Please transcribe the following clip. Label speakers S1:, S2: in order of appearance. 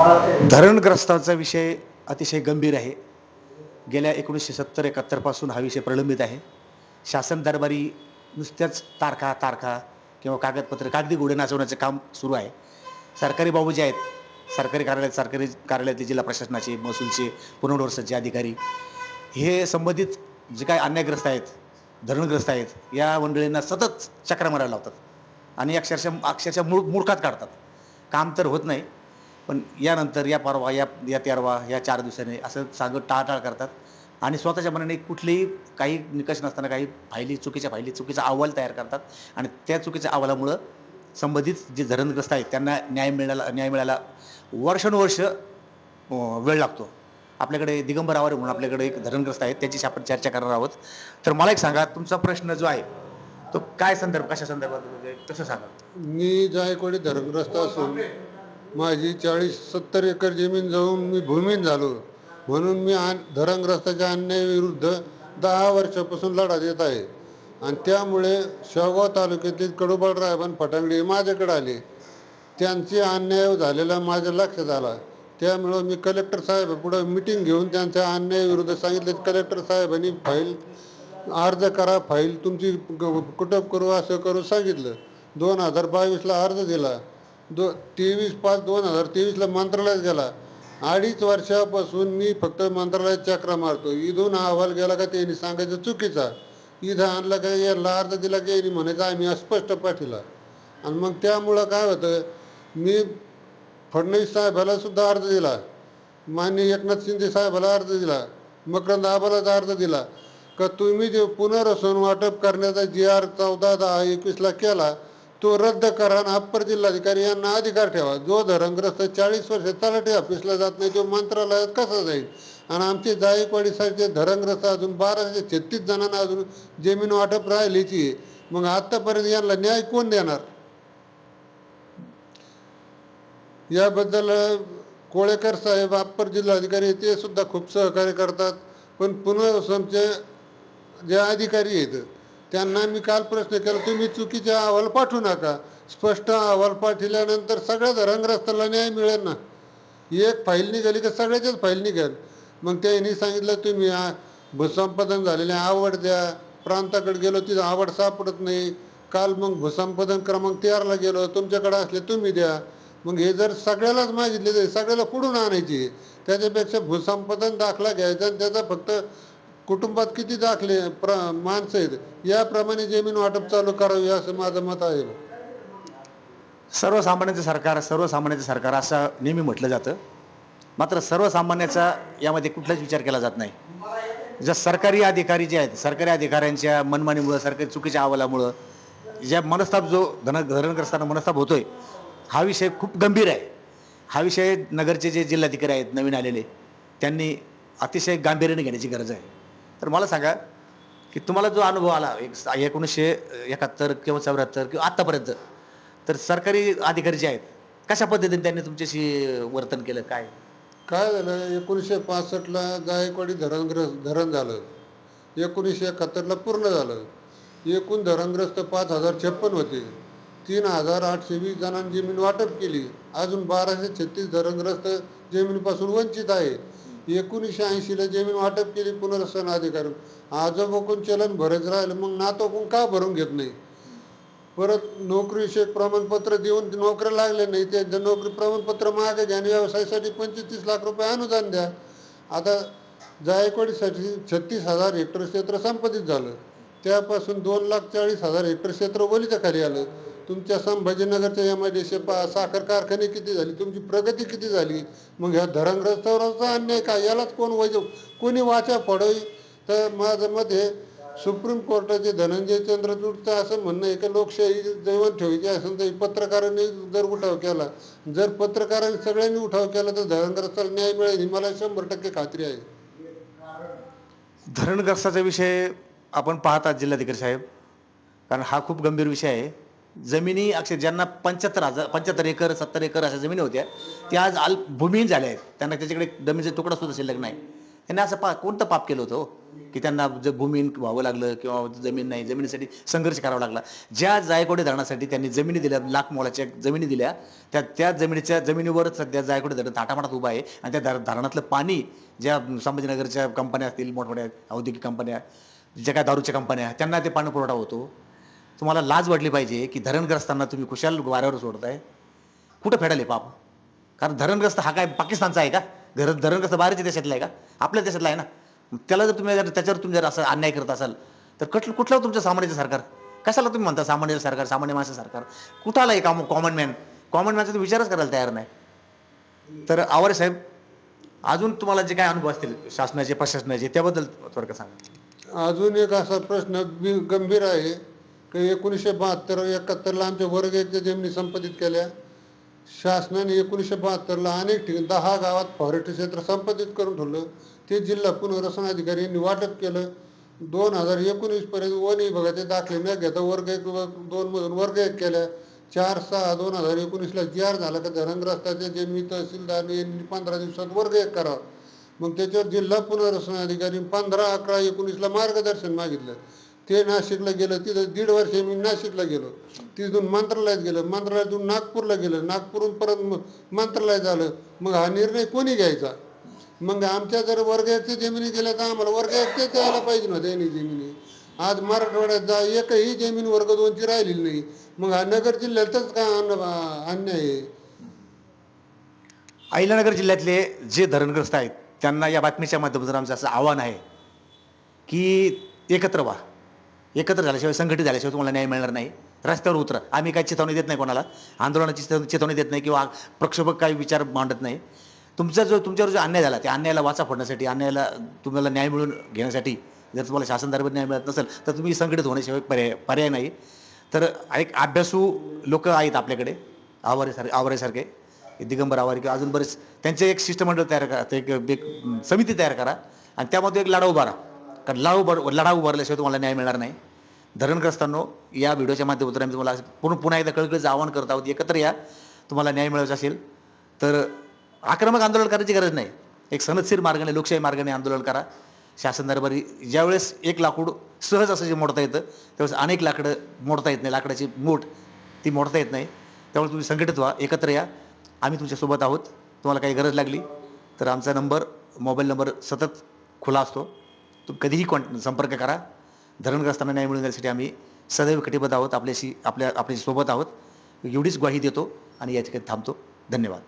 S1: धरणग्रस्तांचा विषय अतिशय गंभीर आहे. गेल्या एकोणीसशे सत्तर एकाहत्तरपासून हा विषय प्रलंबित आहे. शासन दरबारी नुसत्याच तारखा तारखा किंवा कागदपत्र कागदी घोडे नाचवण्याचं काम सुरू आहे. सरकारी बाबू जे आहेत सरकारी कार्यालयात सरकारी कार्यालयातले जिल्हा प्रशासनाचे महसूलचे पुनर्वसनचे अधिकारी हे संबंधित जे काय अन्यायग्रस्त आहेत धरणग्रस्त आहेत या मंडळींना सतत चक्रा मारायला लावतात आणि अक्षरशः अक्षरशः मूळ मुळखात काढतात. काम तर होत नाही पण यानंतर या परवा या या तेरवा या चार दिवसांनी असं सांगत टाळटाळ करतात. आणि स्वतःच्या मनाने कुठलेही काही निकष नसताना काही फायली चुकीच्या फायली चुकीचा अहवाल तयार करतात. आणि त्या चुकीच्या अहवालामुळं संबंधित जे धरणग्रस्त आहेत त्यांना न्याय मिळायला न्याय मिळायला वर्षानुवर्ष वेळ लागतो. आपल्याकडे दिगंबर आवारे म्हणून आपल्याकडे एक धरणग्रस्त आहेत त्याच्याशी आपण चर्चा करणार आहोत. तर मला एक सांगा तुमचा प्रश्न जो आहे तो काय संदर्भ कशा संदर्भात म्हणजे कसं सांगा?
S2: मी जायकवाडी धरणग्रस्त असून माझी चाळीस सत्तर एकर जमीन जाऊन मी भूमीन झालो. म्हणून मी आन धरणग्रस्ताच्या अन्यायाविरुद्ध दहा वर्षापासून लढा देत आहे. आणि त्यामुळे शेवगाव तालुक्यातील कडोबाळ रायबान फटांगडी माझ्याकडे आले. त्यांचे अन्याय झालेला माझ्या लक्षात आला. त्यामुळं मी कलेक्टर साहेब पुढं मिटिंग घेऊन त्यांच्या अन्यायाविरुद्ध सांगितले. कलेक्टर साहेबांनी फाईल अर्ज करा फाईल तुमची कुटुंब करू असं करू सांगितलं. दोन हजार बावीसला अर्ज दिला. दो तेवीस पाच दोन हजार तेवीसला मंत्रालयात गेला. अडीच वर्षापासून मी फक्त मंत्रालयात चक्रा मारतो. इथून हा अहवाल गेला का त्यांनी सांगायचं चुकीचा इथं आणला का याला अर्ज दिला की यांनी म्हणायचं आम्ही अस्पष्ट पाठीला. आणि मग त्यामुळं काय होतं मी फडणवीस साहेबाला सुद्धा अर्ज दिला. माननीय एकनाथ शिंदे साहेबाला अर्ज दिला. मकरंद आबाला अर्ज दिला. का तुम्ही जे पुनर्वसन वाटप करण्याचा जी आर चौदा दहा एकवीसला केला तो रद्द करा आणि अप्पर जिल्हाधिकारी यांना अधिकार ठेवा. जो धरणग्रस्त चाळीस वर्ष तलाठी ऑफिसला जात नाही तो मंत्रालयात कसा जाईल? आणि आमचे जायकवाडीसारखे धरणग्रस्त अजून बाराशे छत्तीस जणांना अजून जमीन वाटप राहिलीची आहे. मग आतापर्यंत यांना न्याय कोण देणार? याबद्दल कोळेकर साहेब अप्पर जिल्हाधिकारी ते सुद्धा खूप सहकार्य करतात. पण पुनर्वसनचे जे अधिकारी आहेत त्यांना मी काल प्रश्न केला तुम्ही चुकीचे अहवाल पाठवू नका. स्पष्ट अहवाल पाठवल्यानंतर सगळ्या धरणग्रस्ताला न्याय मिळेल ना. एक फाईल निघाली का सगळ्याच्याच फाईल निघेल. मग त्यांनी सांगितलं तुम्ही भूसंपादन झालेले आवड द्या. प्रांताकडे गेलो तिथं आवड सापडत नाही. काल मग भूसंपादन क्रमांक तेराला गेलो. तुमच्याकडे असले तुम्ही द्या. मग हे जर सगळ्यालाच मागितले तर सगळ्याला पुढून आणायची? त्याच्यापेक्षा भूसंपादन दाखला घ्यायचा आणि त्याचा फक्त कुटुंबात किती दाखले प्र माणसं आहेत? याप्रमाणे जमीन वाटप चालू करावी असं माझं मत आहे.
S1: सर्वसामान्यांचं सरकार सर्वसामान्यांचं सरकार असं नेहमी म्हटलं जातं. मात्र सर्वसामान्याचा यामध्ये कुठलाच विचार केला जात नाही. ज्या सरकारी अधिकारी जे आहेत सरकारी अधिकाऱ्यांच्या मनमानीमुळं सरकारी चुकीच्या अहवालामुळं ज्या मनस्ताप जो धन धरणग्रस्तांना मनस्ताप होतोय हा विषय खूप गंभीर आहे. हा विषय नगरचे जे जिल्हाधिकारी आहेत नवीन आलेले त्यांनी अतिशय गांभीर्याने घेण्याची गरज आहे. तर मला सांगा की तुम्हाला जो अनुभव आला एक एकोणीसशे एकाहत्तर किंवा चौऱ्याहत्तर किंवा आत्तापर्यंत तर सरकारी अधिकारी जे आहेत कशा पद्धतीने त्यांनी तुमच्याशी वर्तन केलं काय?
S2: काय झालं एकोणीसशे पासष्टला जायकवाडी धरणग्रस्त धरण झालं. एकोणीसशे एकाहत्तरला पूर्ण झालं. एकूण धरणग्रस्त पाच हजार छप्पन होते. तीन हजार आठशे वीस जणांनी जमीन वाटप केली. अजून बाराशे छत्तीस धरणग्रस्त जमिनीपासून वंचित आहे. एकोणीसशे ऐंशीला जमीन वाटप केली पुनर्वसन अधिकार आजोबाकून चलन भरत राहिलं मग नातोकून का भरून घेत नाही? परत नोकरीविषयक प्रमाणपत्र देऊन नोकऱ्या लागले नाही त्यांच्या नोकरी प्रमाणपत्र मागे घ्या आणि व्यवसायासाठी पंचवीस तीस लाख रुपये अनुदान द्या. आता जायकवाडीसाठी छत्तीस हजार हेक्टर क्षेत्र संपादित झालं. त्यापासून दोन लाख चाळीस हजार हेक्टर क्षेत्र ओलीच्या खाली आलं. तुमच्या संभाजीनगरच्या एम आय डी साखर कारखाने किती झाली? तुमची प्रगती किती झाली? मग ह्या धरणग्रस्तावरचा अन्याय काय? यालाच कोण वैज कोणी वाचा पडवी तर माझं मत हे सुप्रीम कोर्टाचे धनंजय चंद्रचूडचं असं म्हणणं आहे की? लोकशाही जैवत ठेवायची असेल तर पत्रकारांनी जर उठाव केला जर पत्रकारांनी सगळ्यांनी उठाव केला तर धरणग्रस्ताला न्याय मिळेल ही मला शंभर टक्के खात्री आहे.
S1: धरणग्रस्ताचा विषय आपण पाहतात जिल्हाधिकारी साहेब कारण हा खूप गंभीर विषय आहे. जमिनी अक्षर ज्यांना पंच्याहत्तर हजार पंच्याहत्तर एकर सत्तर एकर अशा जमिनी होत्या त्या आज अल भूमिहीन झाल्या आहेत. त्यांना त्याच्याकडे जमिनीचा तुकडा सुद्धा शिल्लक नाही. त्यांनी असं पा कोणतं पाप केलं होतं हो? की त्यांना ज भूमीन व्हावं लागलं किंवा जमीन नाही जमिनीसाठी संघर्ष करावा लागला. ज्या जायकोडे धरणासाठी त्यांनी जमिनी दिल्या लाख मोलाच्या जमिनी दिल्या त्या त्या जमिनीच्या जमिनीवरच सध्या जायकोडे धरण थाटामाटात उभं आहे. आणि त्या धर- धरणातलं पाणी ज्या संभाजीनगरच्या कंपन्या असतील मोठमोठ्या औद्योगिक कंपन्या ज्या काय दारूच्या कंपन्या आहेत, त्यांना ते पाणी पुरवठा होतो. तुम्हाला लाज वाटली पाहिजे की धरणग्रस्तांना तुम्ही कुशाल वाऱ्यावर सोडताय? कुठं फेडाले पाप? कारण धरणग्रस्त हा काय पाकिस्तानचा आहे का? घर धरणग्रस्त बाहेरच्या देशातला आहे का? आपल्या देशातला आहे ना? त्याला जर तुम्ही जर त्याच्यावर तुम्ही जर असं अन्याय करत असाल तर कुठलं कुठलं तुमचं सामान्याचं सरकार? कशाला तुम्ही म्हणता सामान्य सरकार सामान्य माणसं सरकार? कुठाला आहे काम कॉमन मॅन कॉमन मॅनचा तुम्ही विचारच करायला तयार नाही. तर आवारे साहेब अजून तुम्हाला जे काय अनुभव असतील शासनाचे प्रशासनाचे त्याबद्दल थोडक्यात सांगा.
S2: अजून एक असा प्रश्न गंभीर आहे. की एकोणीसशे बहात्तर एकाहत्तरला आमच्या वर्ग एकच्या जमिनी संपादित केल्या. शासनाने एकोणीसशे बहात्तरला अनेक ठिकाणी दहा गावात फॉरेस्ट क्षेत्र संपादित करून ठेवलं. ते जिल्हा पुनर्वसन अधिकारी यांनी वाटप केलं. दोन हजार एकोणीसपर्यंत वन विभागाचे दाखले न घेता वर्ग एक व दोन मधून वर्ग एक केल्या. चार सहा दोन हजार एकोणीसला जी आर झाला का धरणग्रस्ताच्या जमिनी तहसीलदार यांनी पंधरा दिवसात वर्ग एक करावा. मग त्याच्यावर जिल्हा पुनर्वसन अधिकारी पंधरा अकरा एकोणीसला मार्गदर्शन मागितलं. ते नाशिकला गेलं तिथं दीड वर्ष मी नाशिकला गेलो. तिथून मंत्रालयात गेलं. मंत्रालयातून नागपूरला गेलं. नागपूरहून परत मंत्रालयात आलं. मग हा निर्णय कोणी घ्यायचा? मग आमच्या जर वर्गाच्या जमिनी गेल्या तर आम्हाला वर्गाच्या द्यायला पाहिजे ना त्यांनी जमिनी. आज मराठवाड्यात जा एकही जमीन वर्ग दोनची राहिलेली नाही. मग हा नगर जिल्ह्यातच काय अन्न- अन्याय आहे?
S1: अहिल्यानगर जिल्ह्यातले जे धरणग्रस्त आहेत त्यांना या बातमीच्या माध्यमातून आमचं असं आव्हान आहे की एकत्र व्हा. एकत्र झाल्याशिवाय संघटित झाल्याशिवाय तुम्हाला न्याय मिळणार नाही. रस्त्यावर उतरा. आम्ही काही चेतावणी देत नाही कोणाला. आंदोलनाची चेतवणी चेतावणी देत नाही किंवा प्रक्षोभक काही विचार मांडत नाही. तुमचा जो तुमच्यावर जो अन्याय झाला त्या अन्यायाला वाचा फोडण्यासाठी अन्यायाला तुम्हाला न्याय मिळून घेण्यासाठी जर तुम्हाला शासन दरबार न्याय मिळत नसेल तर तुम्ही संघटित होण्याशिवाय पर्याय पर्याय नाही. तर एक अभ्यासू लोक आहेत आपल्याकडे आवारेसारखे आवारेसारखे दिगंबर आवारे किंवा अजून बरेच. त्यांचे एक शिष्टमंडळ तयार करा ते एक एक समिती तयार करा. आणि त्यामध्ये एक लढा उभारा. कारण उभार लढा उभारल्याशिवाय तुम्हाला न्याय मिळणार नाही. धरणग्रस्तांनो या व्हिडिओच्या माध्यमातून आम्ही तुम्हाला पुन्हा पुन्हा एकदा कळकळीचं आवाहन करत आहोत. एकत्र या तुम्हाला न्याय मिळवायचा असेल तर आक्रमक आंदोलन करायची गरज नाही. एक सनदशीर मार्गाने लोकशाही मार्गाने आंदोलन करा. शासन दरबारी ज्यावेळेस एक लाकूड सहज असं जे मोडता येतं त्यावेळेस अनेक लाकडं मोडता येत नाही. लाकडाची मोठ ती मोडता येत नाही. त्यामुळे तुम्ही संघटित व्हा एकत्र या. आम्ही तुमच्यासोबत आहोत. तुम्हाला काही गरज लागली तर आमचा नंबर मोबाईल नंबर सतत खुला असतो. तुम्ही कधीही कॉन्ट संपर्क करा. धरणग्रस्तांना न्याय मिळवून देण्यासाठी आम्ही सदैव कटिबद्ध आहोत. आपल्याशी आपल्या आपल्याशी सोबत आहोत. एवढीच ग्वाही देतो आणि या ठिकाणी थांबतो. धन्यवाद.